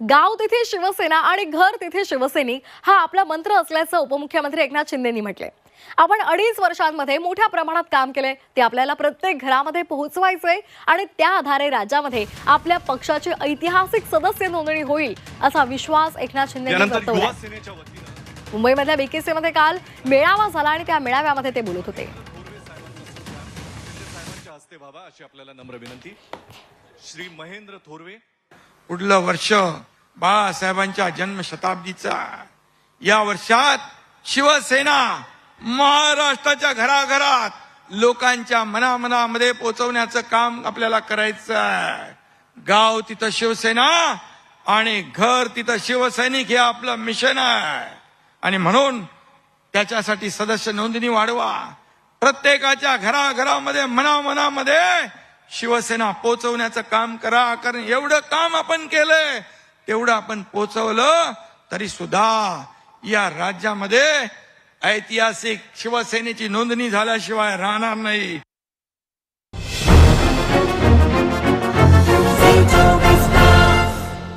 गाव तिथे शिवसेना आणि घर तिथे शिवसैनिक हा आपला मंत्र असल्याचं उपमुख्यमंत्री एकनाथ शिंदेनी म्हटलंय. आपण अडीच वर्षांमध्ये मोठ्या प्रमाणात काम केलंय ते आपल्याला प्रत्येक घरामध्ये पोहोचवायचंय आणि त्या आधारे राज्यामध्ये आपल्या पक्षाची ऐतिहासिक सदस्य नोंदणी होईल असा विश्वास एकनाथ शिंदे मुंबईमधल्या बीकेसी मध्ये काल मेळावा झाला आणि त्या मेळाव्यामध्ये ते बोलत होते. आपल्याला नम्र विनंती. श्री महेंद्र थोरवे पुढलं वर्ष बाळासाहेबांच्या जन्मशताब्दीचा. या वर्षात शिवसेना महाराष्ट्राच्या घराघरात लोकांच्या मनामनामध्ये पोचवण्याचं काम आपल्याला करायचं आहे. गाव तिथं शिवसेना आणि घर तिथं शिवसैनिक हे आपलं मिशन आहे. आणि म्हणून त्याच्यासाठी सदस्य नोंदणी वाढवा. प्रत्येकाच्या घराघरामध्ये मनामनामध्ये शिवसेना पोचवण्याचं काम करा कारण एवढं काम आपण केलंय तेवढं आपण पोचवलं तरी सुद्धा या राज्यामध्ये ऐतिहासिक शिवसेनेची नोंदणी झाल्याशिवाय राहणार नाही.